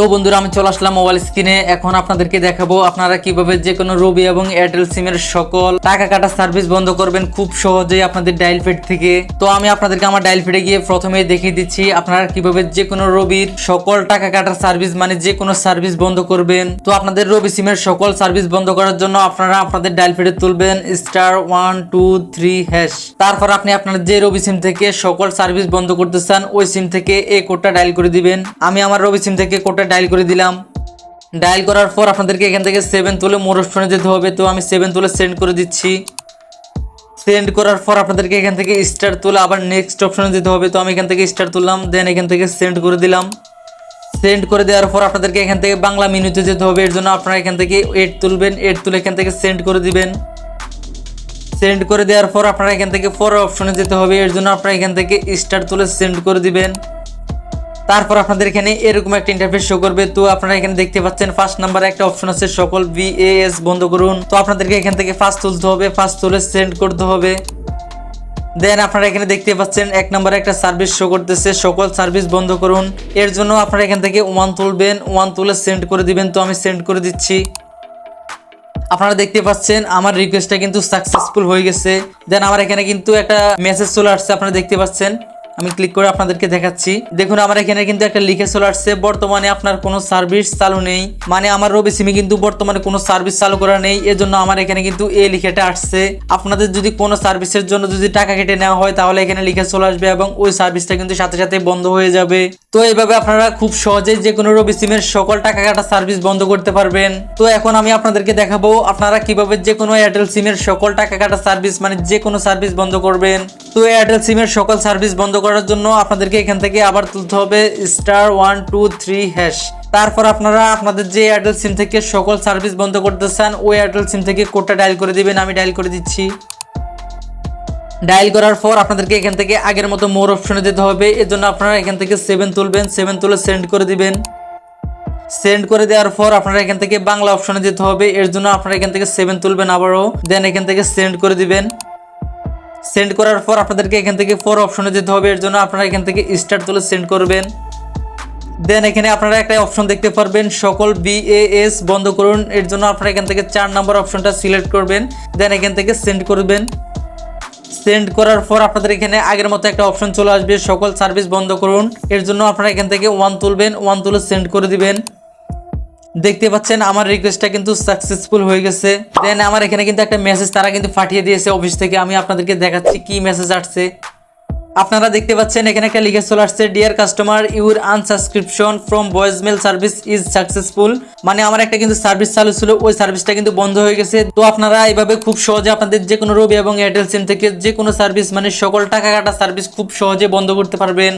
তো বন্ধুরা, আমি চলে আসলাম মোবাইল স্ক্রিনে এখন আপনাদেরকে দেখাবো আপনারা কীভাবে যে কোনো রবি এবং এয়ারটেল সিমের সকল টাকা কাটা সার্ভিস বন্ধ করবেন খুব সহজেই আপনাদের ডায়াল ফিড থেকে। তো আমি আপনাদেরকে আমার ডায়াল ফিডে গিয়ে প্রথমে দেখিয়ে দিচ্ছি, আপনারা কীভাবে যে কোনো রবির সকল টাকা কাটার সার্ভিস মানে যে কোনো সার্ভিস বন্ধ করবেন। তো আপনাদের রবি সিমের সকল সার্ভিস বন্ধ করার জন্য আপনারা আপনাদের ডায়াল ফিডে তুলবেন star one two three hash তারপর আপনি আপনার যে রবি সিম থেকে সকল সার্ভিস বন্ধ করতে চান, ওই সিম থেকে এই কোডটা ডায়াল করে দিবেন। আমি আমার রবি সিম থেকে কোডটা ডায়াল করে দিলাম। ডায়াল করার পর আপনাদেরকে এখান থেকে সেভেন তুলে মোর অপশনে যেতে হবে, তো আমি সেভেন তুলে সেন্ড করে দিচ্ছি। সেন্ড করার পর আপনাদেরকে এখান থেকে স্টার তুলে আবার নেক্সট অপশনে যেতে হবে, তো আমি এখান থেকে স্টার তুললাম দেন এখান থেকে সেন্ড করে দিলাম। সেন্ড করে দেওয়ার পর আপনাদেরকে এখান থেকে বাংলা মিনুতে যেতে হবে, এর জন্য আপনারা এখান থেকে এড তুলবেন এড তুলে এখান থেকে সেন্ড করে দিবেন। সেন্ড করে দেওয়ার পর আপনারা এখান থেকে ফর অপশনে যেতে হবে, এর জন্য আপনারা এখান থেকে স্টার তুলে সেন্ড করে দিবেন। তারপর আপনাদের এখানে এরকম একটা ইন্টারফেস শো করবে। তো আপনারা এখানে দেখতে পাচ্ছেন ফার্স্ট নাম্বারে একটা অপশন আছে সকল ভিএএস বন্ধ করুন। তো আপনাদেরকে এখান থেকে ফার্স্ট তুলতে হবে ফার্স্ট তুলে সেন্ড করতে হবে। দেন আপনারা এখানে দেখতে পাচ্ছেন, এক নম্বরে একটা সার্ভিস শো করতেছে, সকল সার্ভিস বন্ধ করুন। এর জন্য আপনারা এখান থেকে ওয়ান তুলবেন ওয়ান তুলে সেন্ড করে দিবেন। তো আমি সেন্ড করে দিচ্ছি। আপনারা দেখতে পাচ্ছেন, আমার রিকোয়েস্টটা কিন্তু সাকসেসফুল হয়ে গেছে। দেন আমার এখানে কিন্তু একটা মেসেজ চলে আসছে, আপনারা দেখতে পাচ্ছেন। আমি ক্লিক করে আপনাদেরকে দেখাচ্ছি। দেখুন, আমার এখানে কিন্তু একটা লিখে চলে আসছে। বর্তমানে আপনার কোনো সার্ভিস চালু নেই। মানে আমার রবি সিমে কিন্তু বর্তমানে কোনো সার্ভিস চালু করা নেই। এজন্য আমার এখানে কিন্তু এই লিখেটা আসছে। আপনাদের যদি কোনো সার্ভিসের জন্য যদি টাকা কেটে নেওয়া হয়, তাহলে এখানে লিখে চলে আসবে এবং ওই সার্ভিসটা কিন্তু সাথে সাথে বন্ধ হয়ে যাবে। তো এইভাবে আপনারা খুব সহজেই যে কোনো রবি সিমের সকল টাকা কাটা সার্ভিস বন্ধ করতে পারবেন। তো এখন আমি আপনাদেরকে দেখাবো, আপনারা কীভাবে যে কোনো এয়ারটেল সিমের সকল টাকা কাটা সার্ভিস মানে যে কোনো সার্ভিস বন্ধ করবেন। তো এয়ারটেল সিমের সকল সার্ভিস বন্ধ করার জন্য আপনাদেরকে এখান থেকে আবার তুলতে হবে star one, two, three hash তারপর আপনারা আপনাদের যে এয়ারটেল সিম থেকে সকল সার্ভিস বন্ধ করতে চান, ওই এয়ারটেল সিম থেকে কোডটা ডায়াল করে দিবেন, আমি ডায়াল করে দিচ্ছি। ডায়াল করার পর আপনাদেরকে এখান থেকে আগের মতো মোর অপশনে যেতে হবে এর জন্য আপনারা এখান থেকে সেভেন তুলবেন সেভেন তুলে সেন্ড করে দিবেন। সেন্ড করে দেওয়ার পর আপনারা এখান থেকে বাংলা অপশনে যেতে হবে, এর জন্য আপনারা এখান থেকে সেভেন তুলবেন আবারও দেন এখান থেকে সেন্ড করে দিবেন। সেন্ড করার পর আপনাদেরকে এখান থেকে ফোর অপশনে যেতে হবে। এর জন্য আপনারা এখান থেকে স্টার্ট তুলে সেন্ড করবেন। দেন এখানে আপনারা একটা অপশন দেখতে পারবেন, সকল বিএএস বন্ধ করুন। এর জন্য আপনারা এখান থেকে চার নম্বর অপশনটা সিলেক্ট করবেন। দেন এখান থেকে সেন্ড করবেন। সেন্ড করার পর আপনাদের এখানে আগের মতো একটা অপশন চলে আসবে, সকল সার্ভিস বন্ধ করুন। এর জন্য আপনারা এখান থেকে ওয়ান তুলবেন ওয়ান তুলে সেন্ড করে দিবেন। দেখতে পাচ্ছেন, আমার রিকোয়েস্টটা কিন্তু সাকসেসফুল হয়ে গেছে। দেন আমার এখানে কিন্তু একটা মেসেজ তারা কিন্তু পাঠিয়ে দিয়েছে অফিস থেকে। আমি আপনাদেরকে দেখাচ্ছি কি মেসেজ আসছে। আপনারা দেখতে পাচ্ছেন, এখানে একটা লিখে চলে আসছে dear customer your unsubscription from voicemail service is successful মানে আমার একটা কিন্তু সার্ভিস চালু ছিল, ওই সার্ভিসটা কিন্তু বন্ধ হয়ে গেছে। তো আপনারা এইভাবে খুব সহজে আপনাদের যে কোনো রবি এবং এয়ারটেল সিম থেকে যে কোনো সার্ভিস মানে সকল টাকা কাটা সার্ভিস খুব সহজে বন্ধ করতে পারবেন।